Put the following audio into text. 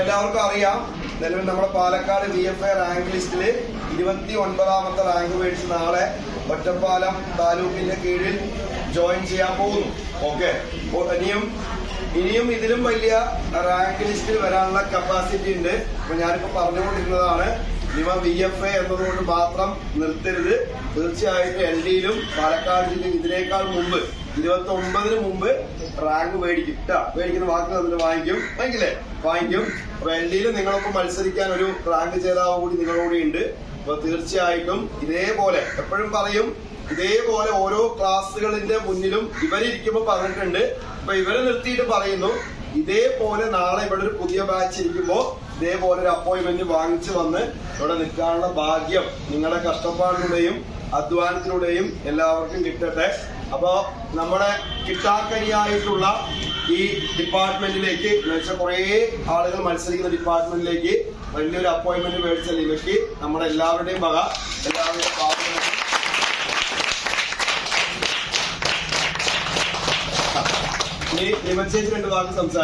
എല്ലാവർക്കും അറിയാം. നിലവിൽ നമ്മുടെ Palakkad V F I rank ലിസ്റ്റിൽ ഇരുപത്തി ഒൻപതാമത്തെ റാങ്ക് മേടിച്ച് നാളെ ഒറ്റപ്പാലം താലൂക്കിന്റെ കീഴിൽ ജോയിൻ ചെയ്യാൻ പോകുന്നു. ഓക്കെ ഇനിയും ഇനിയും ഇതിലും വലിയ റാങ്ക് ലിസ്റ്റിൽ വരാനുള്ള കപ്പാസിറ്റി ഉണ്ട്. അപ്പൊ ഞാനിപ്പോ പറഞ്ഞുകൊണ്ടിരുന്നതാണ് ഇവ വി എഫ് എ എന്നതുകൊണ്ട് മാത്രം നിർത്തരുത്. തീർച്ചയായിട്ടും എൽ ഡിയിലും പാലക്കാട് ജില്ലയിൽ ഇതിനേക്കാൾ മുമ്പ് ഇരുപത്തി ഒമ്പതിന് മുമ്പ് റാങ്ക് മേടിക്കും. കേട്ടാ മേടിക്കുന്ന വാക്ക് തന്നിട്ട് വാങ്ങിക്കും. വാങ്ങിക്കില്ലേ? വാങ്ങിക്കും. അപ്പൊ എൽ ഡിയിൽ നിങ്ങളൊപ്പം മത്സരിക്കാൻ ഒരു റാങ്ക് ജേതാവ് കൂടി നിങ്ങളോട് ഉണ്ട്. അപ്പൊ തീർച്ചയായിട്ടും ഇതേപോലെ എപ്പോഴും പറയും ഇതേപോലെ ഓരോ ക്ലാസ്സുകളിന്റെ മുന്നിലും ഇവരിയ്ക്കുമ്പോ പറഞ്ഞിട്ടുണ്ട്. അപ്പൊ ഇവരെ നിർത്തിയിട്ട് പറയുന്നു. ഇതേപോലെ നാളെ ഇവിടെ ഒരു പുതിയ ബാച്ച് ഇരിക്കുമ്പോ ഇതേപോലെ ഒരു അപ്പോയിന്റ്മെന്റ് വാങ്ങിച്ചു വന്ന് ഇവിടെ നിൽക്കാനുള്ള ഭാഗ്യം നിങ്ങളുടെ കഷ്ടപ്പാടിലൂടെയും അധ്വാനത്തിലൂടെയും എല്ലാവർക്കും കിട്ടട്ടെ. അപ്പോ നമ്മുടെ കിട്ടാക്കനിയായിട്ടുള്ള ഈ ഡിപ്പാർട്ട്മെന്റിലേക്ക് വെച്ചാൽ കുറേ ആളുകൾ മത്സരിക്കുന്ന ഡിപ്പാർട്ട്മെന്റിലേക്ക് വലിയൊരു അപ്പോയിന്റ്മെന്റ് മേടിച്ച ലിമയ്ക്ക് നമ്മുടെ എല്ലാവരുടെയും വക എല്ലാവരുടെയും ഇനി ലിമ ചേച്ചി രണ്ട് വാക്ക് സംസാരിക്കും